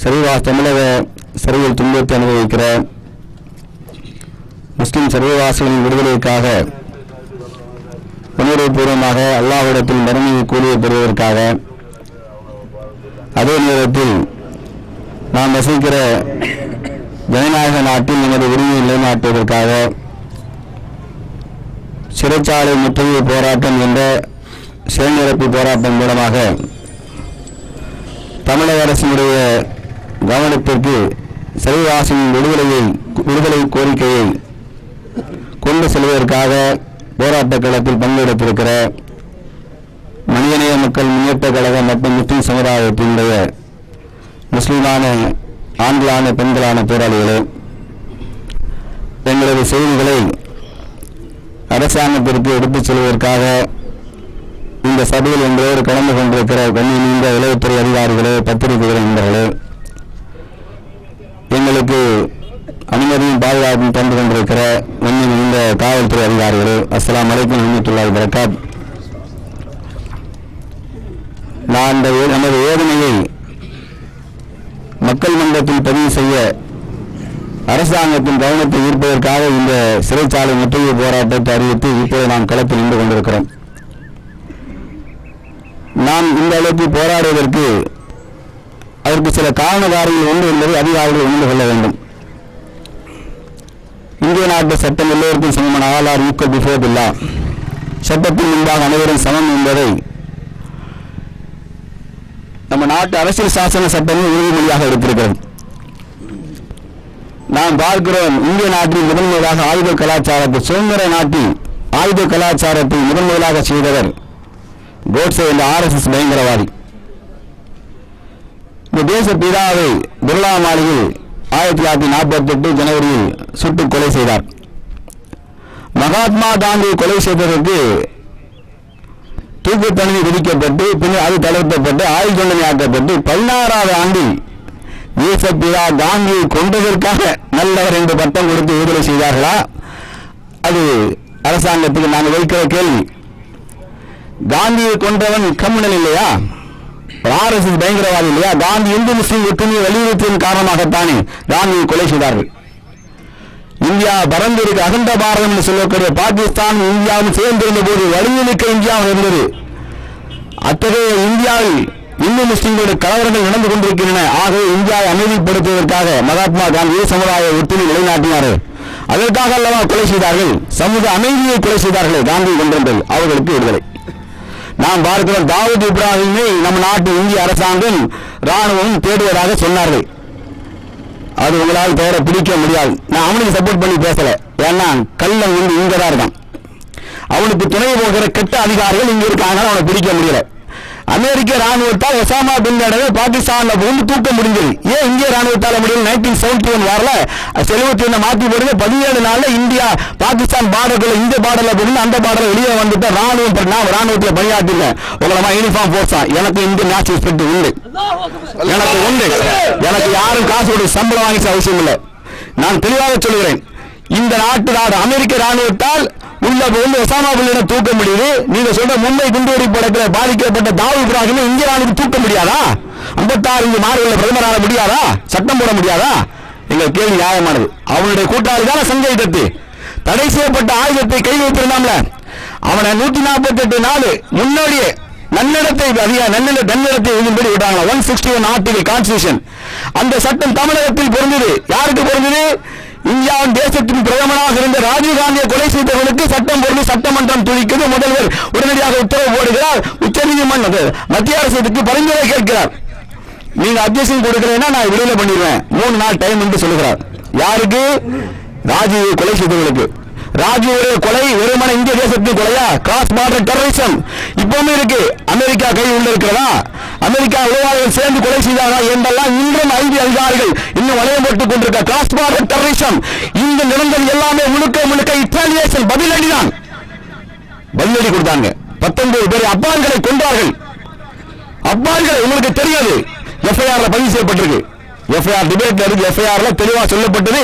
சரிவா தமிழக சிறையில் துன்பத்தை அனுபவிக்கிற முஸ்லிம் சிறைவாசிகளின் விடுதலைக்காக உணர்வுபூர்வமாக அல்லாஹிடத்தில் மறுமையை கூலியை பெறுவதற்காக அதே நேரத்தில் நாம் வசிக்கிற ஜனநாயக நாட்டில் எமது உரிமையை நிலைநாட்டுவதற்காக சிறைச்சாலை முற்றுகை போராட்டம் என்ற சிறைநிரப்பு போராட்டம் மூலமாக தமிழக அரசினுடைய கவனத்திற்கு சிறைவாசியின் விடுதலையை விடுதலை கோரிக்கையை கொண்டு செல்வதற்காக போராட்ட களத்தில் பங்கெடுத்திருக்கிற மனிதநேய மக்கள் முன்னேற்ற கழகம் மற்றும் முஸ்லிம் சமுதாயத்தினுடைய முஸ்லீமான ஆண்களான பெண்களான போராளிகளே எங்களது செய்திகளை அரசாங்கத்திற்கு எடுத்துச் செல்வதற்காக இந்த சபையில் எங்களோடு கலந்து கொண்டிருக்கிற கண்ணி நீண்ட உளவுத்துறை அதிகாரிகளே பத்திரிகைகள் நண்பர்களே எங்களுக்கு அனுமதியும் பாதுகாப்பும் தந்து கொண்டிருக்கிற கண்ணி நீண்ட காவல்துறை அதிகாரிகளே அஸ்லாம் அலைக்கும் வரமத்துல்லாஹி வரகாத் நான் இந்த நமது வேதனையை மக்கள் மன்றத்தில் பதிவு செய்ய அரசாங்கத்தின் கவனத்தை ஈர்ப்பதற்காக இந்த சிறைச்சாலை முற்றுகை போராட்டத்தை அறிவித்து இப்போது நாம் களத்தில் நின்று கொண்டிருக்கிறோம். நாம் இந்த அளவுக்கு போராடுவதற்கு அதற்கு சில காரண காரியங்கள் உண்டு என்பதை அதிகாரிகள் உணர்ந்து கொள்ள வேண்டும். இந்திய நாட்டு சட்டம் எல்லோருக்கும் சமமான ஆளார் ஈக்குவல் பிஃபோர் பில்லா. சட்டத்தின் முன்பாக அனைவரும் சமம் என்பதை நம்ம நாட்டு அரசியல் சாசன சட்டமும் உறுதிமொழியாக எடுத்திருக்கிறது. நாம் பார்க்கிறோம் இந்திய நாட்டில் முதன்முதலாக ஆயுத கலாச்சாரத்தை சுதந்திர நாட்டில் ஆயுத கலாச்சாரத்தை முதன்முதலாக செய்தவர் கோட்ஸே என்ற ஆர்எஸ்எஸ் பயங்கரவாதி. இந்த தேச பிதாவை பிர்லா மாளிகை ஆயிரத்தி தொள்ளாயிரத்தி நாற்பத்தி எட்டு ஜனவரியில் சுட்டு கொலை செய்தார். மகாத்மா காந்தி கொலை செய்ததற்கு தூக்கு தண்டனை விதிக்கப்பட்டு பின்னர் அது தளர்த்தப்பட்டு ஆயுள் தண்டனை ஆக்கப்பட்டு பதினாறாவது ஆண்டில் தேசப்பிதா காந்தியை கொண்டதற்காக நல்லவர் என்று பட்டம் கொடுத்து விடுதலை செய்தார்களா? அது அரசாங்கத்துக்கு நாங்கள் வைக்கிற கேள்வி. காந்தியை கொன்றவன் கம்யூனல் இல்லையா? ஆர்எஸ்எஸ் பயங்கரவாதி இல்லையா? காந்தி இந்து முஸ்லீம் ஒற்றுமையை வலியுறுத்தியதன் காரணமாகத்தானே காந்தியை கொலை செய்தார்கள். இந்தியா பரந்திருக்கு அகண்ட பாரதம் என்று சொல்லக்கூடிய பாகிஸ்தான் இந்தியாவும் சேர்ந்திருந்த போது வலிமைமிக்க இந்தியாவும் இருந்தது. அத்தகைய இந்தியாவில் இந்து முஸ்லிம்களுடைய கலவரங்கள் நடந்து கொண்டிருக்கின்றன. ஆகவே இந்தியாவை அமைதிப்படுத்துவதற்காக மகாத்மா காந்தி சமுதாய ஒத்துழை நிலைநாட்டினார்கள் அதற்காக அல்லவா கொலை செய்தார்கள்? சமூக அமைதியை கொலை செய்தார்கள் காந்தி கொண்டவர்கள் அவர்களுக்கு விடுதலை. நாம் பார்க்கிறோம் தாவூத் இப்ராஹிமை நம் நாட்டு இந்திய அரசாங்கம் ராணுவம் தேடுவதாக சொன்னார்கள். அது உங்களால் பெயரை பிடிக்க முடியாது. நான் அவனுக்கு சப்போர்ட் பண்ணி பேசல. ஏன்னா கள்ளன் வந்து இங்க தான் இருக்கான். அவனுக்கு துணை போகிற கெட்ட அதிகாரிகள் இங்க இருக்காங்க. அவனை பிடிக்க முடியல. அமெரிக்க ராணுவத்தால் ஒசாமா பின் லேடனை பாகிஸ்தானில் புகுந்து தூக்க முடிஞ்சது ஏன் இந்திய ராணுவத்தால் முடியல? நைன்டீன் செவன்டி ஒன் வரல செல்வத்தி ஒன்று மாற்றி போடுங்க. பதினேழு நாளில் இந்தியா பாகிஸ்தான் பார்டர்ல இந்த பார்டரில் புகுந்து அந்த பார்டரில் வெளியே வந்துட்டு ராணுவம் நான் ராணுவத்தில் பணியாற்றிருக்கேன் உங்களமா யூனிஃபார்ம் போர்ஸா எனக்கு இந்தியன் நேஷனல் ஸ்பிரிட் உண்டு. எனக்கு உண்டு. எனக்கு யாரும் காசு கொடுத்து சம்பளம் வாங்கிச்ச அவசியம் இல்லை. நான் தெளிவாக சொல்கிறேன் இந்த நாட்டு நாடு அமெரிக்க ராணுவத்தால் உள்ள வந்து ஒசாமா பில்லிடம் தூக்க முடியுது. நீங்க சொல்ற மும்பை குண்டுவெடிப்பு படத்துல பாதிக்கப்பட்ட தாவு இப்ராஹிம் இந்திய தூக்க முடியாதா? ஐம்பத்தாறு இங்கு மாறி உள்ள பிரதமராக முடியாதா? சட்டம் போட முடியாதா? எங்கள் கேள்வி நியாயமானது. அவனுடைய கூட்டாளி தானே சஞ்சய் தத்து. தடை செய்யப்பட்ட ஆயுதத்தை கை வைத்திருந்தாம்ல. அவனை நூத்தி நாற்பத்தி எட்டு நாள் முன்னோடியே நன்னடத்தை அதிக நன்னில நன்னடத்தை எழுதும்படி விட்டாங்க one sixty one article constitution அந்த சட்டம் தமிழகத்தில் பொருந்தது. யாருக்கு பொருந்தது? இந்தியாவின் தேசத்தின் பிரதமராக இருந்த ராஜீவ் காந்தியை கொலை செய்தவர்களுக்கு சட்டமன்றம் துடிக்கிறது முதல்வர் உடனடியாக உத்தரவு போடுகிறார். உச்சநீதிமன்றம் மத்திய அரசு இதுக்கு பரிந்துரை கேட்கிறார். நீங்க அப்ஜெக்ஷன் கொடுக்கலைன்னா நான் விடுதலை பண்ணிடுவேன். மூணு நாள் டைம் என்று சொல்லுகிறார். யாருக்கு? ராஜீவ் கொலை செய்தவர்களுக்கு. ராஜீவுடைய கொலை வெறுமன இந்திய தேசத்தின் கொலையா? கிராஸ் பார்டர் டெரரிசம் இப்பவுமே இருக்கு. அமெரிக்கா கை உள்ள இருக்கிறதா? அமெரிக்கா உளவாளிகள் சேர்ந்து கொலை செய்தாரா என்றெல்லாம் இன்றும் ஐந்து அதிகாரிகள் இன்னும் வளையம் போட்டுக் கொண்டிருக்க கிராஸ் பார்டர் டெரரிசம் இந்த நிலங்கள் எல்லாமே முழுக்க முழுக்க இத்தாலியேசன் பதிலடி தான் பதிலடி கொடுத்தாங்க. பத்தொன்பது பேர் அப்பான்களை கொண்டார்கள் அப்பான்கள் உங்களுக்கு தெரியாது. எஃப்ஐஆர்ல பதிவு செய்யப்பட்டிருக்கு. எஃப்ஐஆர் டிபேட்ல இருக்கு எஃப்ஐஆர்ல தெளிவாக சொல்லப்பட்டது.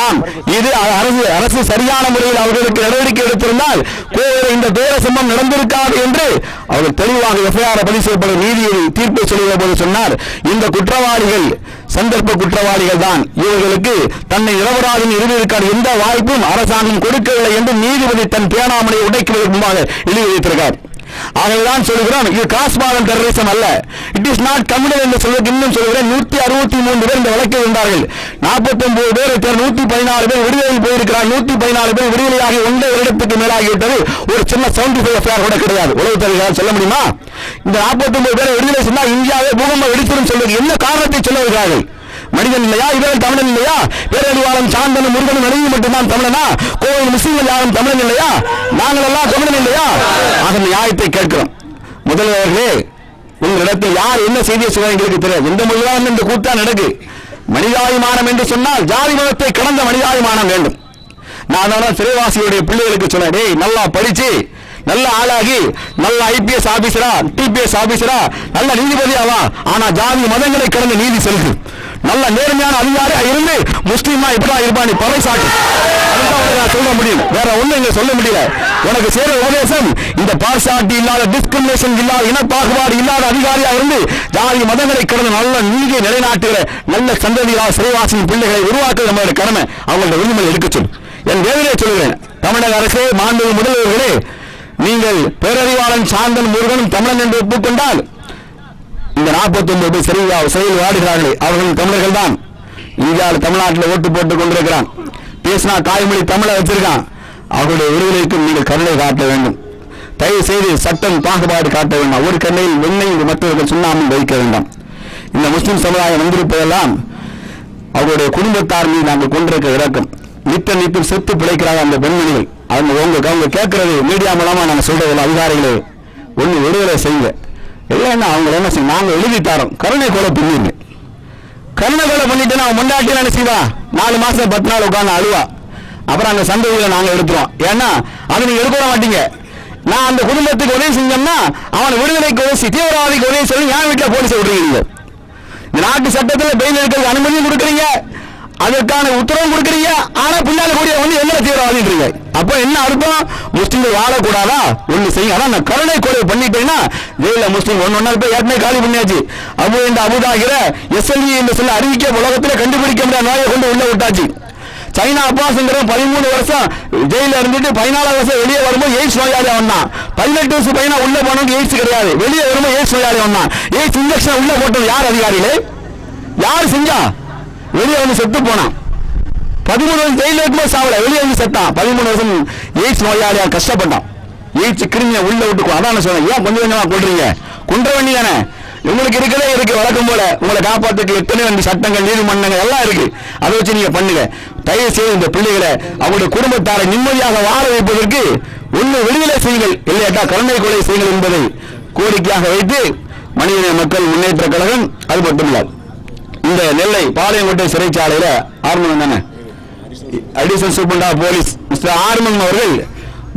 ஆம் இது அரசு அரசு சரியான முறையில் அவர்களுக்கு நடவடிக்கை எடுத்திருந்தால் கோவில் இந்த துயர சம்பவம் நடந்திருக்காது என்று அவர்கள் தெளிவாக எஃப்ஐஆர் பதிவு செய்யப்படும் நீதியை தீர்ப்பை சொல்லுகிற போது சொன்னார். இந்த குற்றவாளிகள் சந்தர்ப்ப குற்றவாளிகள் தான். இவர்களுக்கு தன்னை நிரபராதம் நிரூபிப்பதற்கான எந்த வாய்ப்பும் அரசாங்கம் கொடுக்கவில்லை என்று நீதிபதி தன் பேனாமணியை உடைக்குவதற்கு முன்பாக எழுதி வைத்திருக்கார். ஆகவேதான் சொல்கிறோம் இது காஸ்மாதம் டெரரிசம் அல்ல. இட் இஸ் நாட் கம்யூனல் என்று சொல்வதற்கு இன்னும் சொல்கிறேன் நூத்தி அறுபத்தி மூன்று பேர் இந்த வழக்கில் இருந்தார்கள். நாற்பத்தி ஒன்பது பேர் நூத்தி பதினாறு பேர் விடுதலையில் போயிருக்கிறார். நூத்தி பதினாறு பேர் விடுதலையாகி ஒன்றரை வருடத்துக்கு மேலாகிவிட்டது. ஒரு சின்ன செவன்டி ஃபைவ் எஃப்ஐஆர் கூட கிடையாது. உளவு தருகிறார் சொல்ல முடியுமா? இந்த நாற்பத்தி ஒன்பது பேரை விடுதலை சொன்னால் இந்தியாவே பூகம்ப வெடித்திடும் சொல்வது என்ன காரணத்தை சொல்ல வருகிறார்கள்? மனிதன் இல்லையா? இவர்கள் தமிழன் இல்லையா? பேரறிவாளன் சாந்தனும் முருகனும் நடிகை மட்டும்தான் தமிழனா? கோவில் முஸ்லீம்கள் யாரும் தமிழன் இல்லையா? நாங்கள் எல்லாம் தமிழன் இல்லையா? ஆக நியாயத்தை கேட்கிறோம். முதல்வர்களே உங்களிடத்தில் யார் என்ன செய்தியை சொல்ல எங்களுக்கு தெரியாது. எந்த மொழிதான் இந்த கூட்டா நடக்கு. மனிதாபிமானம் என்று சொன்னால் ஜாதி மதத்தை கடந்த மனிதாபிமானம் வேண்டும். நான் தான் சிறைவாசியுடைய பிள்ளைகளுக்கு சொன்னேன் டேய் நல்லா படிச்சு நல்ல ஆளாகி நல்ல ஐபிஎஸ் ஆபீசரா டிபிஎஸ் ஆபீசரா நல்ல நீதிபதியாவா ஆனா ஜாதி மதங்களை கடந்து நீதி செலுத்து நல்ல நேர்மையான அதிகாரியா இருந்து முஸ்லீமா இப்படா இருப்பான் நீ பறை சாட்டு நான் சொல்ல முடியும். வேற ஒண்ணு இங்க சொல்ல முடியல. உனக்கு சேர உபதேசம் இந்த பாசாட்டி இல்லாத டிஸ்கிரிமினேஷன் இல்லாத இனப்பாகுபாடு இல்லாத அதிகாரியா இருந்து ஜாதி மதங்களை கடந்த நல்ல நீதியை நிலைநாட்டுகிற நல்ல சந்ததியா சிறைவாசியின் பிள்ளைகளை உருவாக்குறது நம்மளுடைய கடமை. அவங்களோட உரிமை எடுக்க சொல்லு. என் வேதனையை சொல்லுகிறேன். தமிழக அரசே மாண்பு முதல்வர்களே நீங்கள் பேரறிவாளன் சாந்தன் முருகனும் தமிழன் என்று ஒப்புக்கொண்டால் இந்த 49 பேர் சிறையா சிறையில் வாடுகிறார்களே அவர்கள் தமிழர்கள் தான் இந்தியாவில் தமிழ்நாட்டில் ஓட்டு போட்டுக் கொண்டிருக்கிறான். பேசினா தாய்மொழி தமிழை வச்சிருக்கான். அவருடைய விடுதலைக்கும் நீங்கள் கருணை காட்ட வேண்டும். தயவு செய்து சட்டம் பாகுபாடு காட்ட வேண்டாம். ஒரு கண்ணையில் வெண்ணெய் மற்றவர்கள் சுண்ணாமல் வைக்க வேண்டாம். இந்த முஸ்லிம் சமுதாயம் வந்திருப்பதெல்லாம் அவருடைய குடும்பத்தார் மீது நாங்கள் கொண்டிருக்க இறக்கம். நித்த நித்தம் செத்து பிழைக்கிறாங்க அந்த பெண்மணிகள். அவங்க அவங்க அவங்க கேட்கறது மீடியா மூலமா நாங்கள் சொல்றதில்ல அதிகாரிகளே ஒன்று விடுதலை செய்யுங்க. இல்லைன்னா அவங்க என்ன செய்ய நாங்கள் எழுதி தரோம். கருணை கொலை பண்ணிடுங்க கருணை கொலை பண்ணிட்டு அவன் முண்டாட்டி என்ன செய்வா? நாலு மாசம் பத்து நாள் உட்காந்து அழுவா. அப்புறம் அந்த சந்ததியில நாங்கள் எடுத்துருவோம். ஏன்னா அது நீங்கள் எடுக்க மாட்டீங்க. நான் அந்த குடும்பத்துக்கு உதவி செஞ்சோம்னா அவன் விடுதலைக்கு உதவி தீவிரவாதிக்கு உதவி சொல்லி என் வீட்டில் போலீஸ் விடுறீங்க இந்த நாட்டு சட்டத்தில் பெயில் எடுக்கிறதுக்கு அனுமதியும் கொடுக்குறீங்க. அதற்கான உத்தரவும் கொடுக்குறீங்க. ஆனா பின்னால கூடிய வந்து என்ன தீவிரவாதின்றீங்க? அப்ப என்ன அர்த்தம்? முஸ்லீம்கள் வாழக்கூடாதா? ஒண்ணு செய்யுங்க. அதான் நான் கருணை கொலை பண்ணிட்டேன்னா ஜெயில முஸ்லீம் ஒன்னு ஒன்னா போய் ஏற்கனவே காலி பண்ணியாச்சு. அபு இந்த அபுதாகிற எஸ்எல்வி என்று சொல்ல அறிவிக்க உலகத்தில் கண்டுபிடிக்க முடியாத நோயை கொண்டு உள்ள விட்டாச்சு. சைனா அப்பாஸ்ங்கிற பதிமூணு வருஷம் ஜெயில இருந்துட்டு பதினாலாம் வருஷம் வெளியே வரும்போது எய்ட்ஸ் நோயாளி வந்தான் பதினெட்டு வருஷம் பையனா உள்ள போனது எய்ட்ஸ் கிடையாது. வெளியே வரும்போது எய்ட்ஸ் நோயாளி வந்தான் எய்ட்ஸ் இன்ஜெக்ஷன் உள்ள போட்டது யார் அதிகாரிகளே? யார் செஞ்சா? வெளியே வந்து செத்து போனான். பதிமூணு வருஷம் ஜெயில இருக்கும்போது சாவல. வெளியே வந்து செத்தான். பதிமூணு வருஷம் எய்ட்ஸ் நோயாளியா கஷ்டப்பட்டான். எய்ட்ஸ் கிருமியை உள்ள விட்டு அதான் சொன்னேன். ஏன் கொஞ்சம் கொஞ்சமா கொள்றீங்க குன்ற வண்டி தானே? உங்களுக்கு இருக்கதே இருக்கு. வழக்கம் போல உங்களை காப்பாற்றுக்கு எத்தனை வந்து சட்டங்கள் நீதிமன்றங்கள் எல்லாம் இருக்கு. அதை வச்சு நீங்க பண்ணுங்க. தயவு செய்து இந்த பிள்ளைகளை அவருடைய குடும்பத்தாரை நிம்மதியாக வாழ வைப்பதற்கு ஒன்று விடுதலை செய்யுங்கள். இல்லையாட்டா கருணை கொலை செய்யுங்கள் என்பதை கோரிக்கையாக வைத்து மனிதநேய மக்கள் முன்னேற்ற கழகம் அது மட்டுமில்லை. இந்த நெல்லை பாளையங்கோட்டை சிறைச்சாலையில ஆர்மன் தானே? அடிஷனல் சூப்பரண்டா போலீஸ் மிஸ்டர் ஆர்மன் அவர்கள்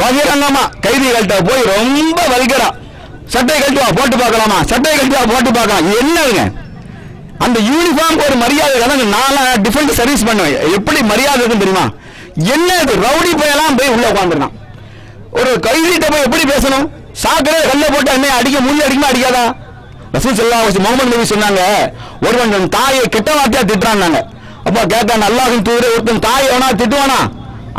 பகிரங்கமா கைதிகள்கிட்ட போய் ரொம்ப வலிக்கிறா சட்டை கழட்டுவா போட்டு பார்க்கலாமா? சட்டை கழட்டுவா போட்டு பார்க்கலாம். என்னங்க என்னதுங்க அந்த யூனிஃபார்ம் ஒரு மரியாதை அதாவது நான் டிஃபெண்ட் சர்வீஸ் பண்ணுவேன். எப்படி மரியாதை இருக்குன்னு தெரியுமா? என்ன இது? ரவுடி போயெல்லாம் போய் உள்ள உட்காந்துருக்கான் ஒரு கைதிட்ட போய் எப்படி பேசணும்? சாக்கடை கல்ல போட்டு என்ன அடிக்க மூஞ்சி அடிக்கமா அடிக்காதா? ரசூல் சல்லா முகமது நபி சொன்னாங்க ஒருவன் தன் தாயை கெட்ட வார்த்தையா திட்டுறான்னாங்க அப்ப கேட்டான் அல்லாஹின் தூதரே ஒருத்தன் தாயை வேணா திட்டுவானா?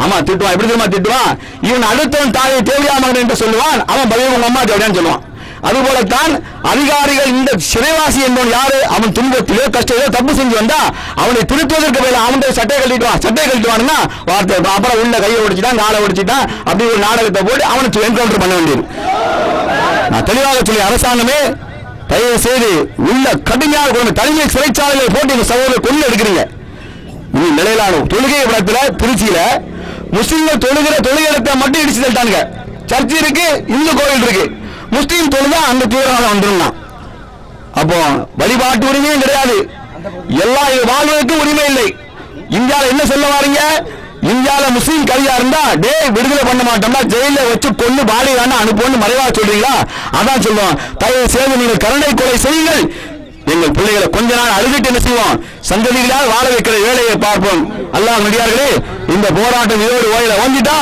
ஆமா திட்டுவான். எப்படி தெரியுமா திட்டுவான்? இவன் அடுத்தவன் தாயை தேவையா மகன்? என்று சொல்லுவான். அவன் பதில் உங்க அம்மா தேவையான்னு சொல்லுவான். அதுபோலத்தான் அதிகாரிகள் இந்த சிறைவாசி என்பவன் யாரு? அவன் துன்பத்திலோ கஷ்டத்திலோ தப்பு செஞ்சு வந்தா அவனை திருத்துவதற்கு பதிலா அவன் சட்டை கழட்டிடுவான் சட்டை கழட்டுவான்னா வார்த்தை அப்புறம் உள்ள கையை ஒடிச்சிட்டான் காலை ஒடிச்சிட்டான் அப்படி ஒரு நாடகத்தை போட்டு அவனுக்கு என்கவுண்டர் பண்ண வேண்டியது. நான் தெளிவாக சொல்லி அரசாங்கமே தயவு செய்து உள்ள கடுமையாக கொண்டு தனிமை சிறைச்சாலையில் போட்டு இந்த சகோதரர் கொண்டு எடுக்கிறீங்க இது நிலையிலான தொழுகை இடத்துல திருச்சியில முஸ்லீம்கள் தொழுகிற தொழுகை இடத்தை மட்டும் இடிச்சு தட்டானுங்க சர்ச் இருக்கு இந்து கோவில் இருக்கு. முஸ்லீம் தொழுதா அந்த தீவிரவாதம் வந்துருந்தான் அப்போ வழிபாட்டு உரிமையும் கிடையாது. எல்லா வாழ்வதற்கும் உரிமை இல்லை. இந்தியாவில் என்ன சொல்ல வாரீங்க? இந்தியால முஸ்லீம் கவியா இருந்தா டேய் விடுதலை பண்ண மாட்டோம்னா ஜெயில வச்சு கொண்டு பாடி வேணா அனுப்புன்னு மறைவா சொல்றீங்களா? அதான் சொல்லுவோம் தயவு செய்து நீங்கள் கருணை கொலை செய்யுங்கள். எங்கள் பிள்ளைகளை கொஞ்ச நாள் அழுதுட்டு என்ன செய்வோம்? சந்ததிகளால் வாழ வைக்கிற வேலையை பார்ப்போம். அல்லாஹ் நடிகார்களே இந்த போராட்டம் இதோடு ஓயில வந்துட்டா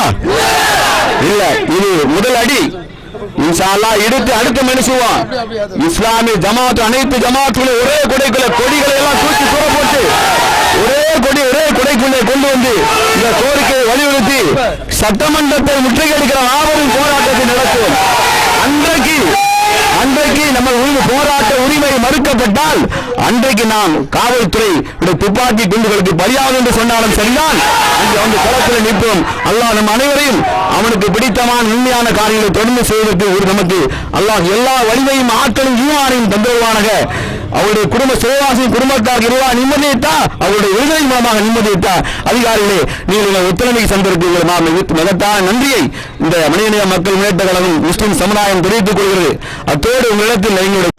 இல்ல இது முதல் அடி. இன்ஷா எடுத்து அடுத்து மனுஷுவோம் இஸ்லாமிய ஜமாத்து அனைத்து ஜமாத்துகளும் ஒரே கொடைக்குள்ள கொடிகளை எல்லாம் தூக்கி தூர போட்டு ஒரே கொடி ஒரே கொடைக்குள்ளே கொண்டு வந்து இந்த கோரிக்கையை வலியுறுத்தி சட்டமன்றத்தை முற்றுகையடிக்கிற மாபெரும் போராட்டத்தை நடத்தும் அன்றைக்கு அன்றைக்கு நம்ம உரிமை போராட்ட உரிமை மறுக்கப்பட்டால் அன்றைக்கு நாம் காவல்துறை இந்த துப்பாக்கி குண்டுகளுக்கு பலியாகும் என்று சொன்னாலும் சரிதான். அங்கே வந்து களத்தில் நிற்போம். அல்லாஹ் நம் அனைவரையும் அவனுக்கு பிடித்தமான உண்மையான காரியங்களை தொடர்ந்து செய்வதற்கு ஒரு நமக்கு அல்லாஹ் எல்லா வலிமையும் ஆற்றலும் ஈமானையும் தந்துருவானாக அவருடைய குடும்ப சிவவாசியின் குடும்பத்தார் இருவா நிம்மதியிட்டா அவருடைய விடுதலை மூலமாக நிம்மதியிட்டா அதிகாரிகளே நீங்கள் ஒத்துழைமைக்கு நாம் மிகத்தான நன்றியை இந்த மனிதநேய மக்கள் முன்னேற்ற கழகம் முஸ்லிம் சமுதாயம் தெரிவித்துக் கொள்கிறது. அத்தோடு உங்களிடத்தில் எங்களுடைய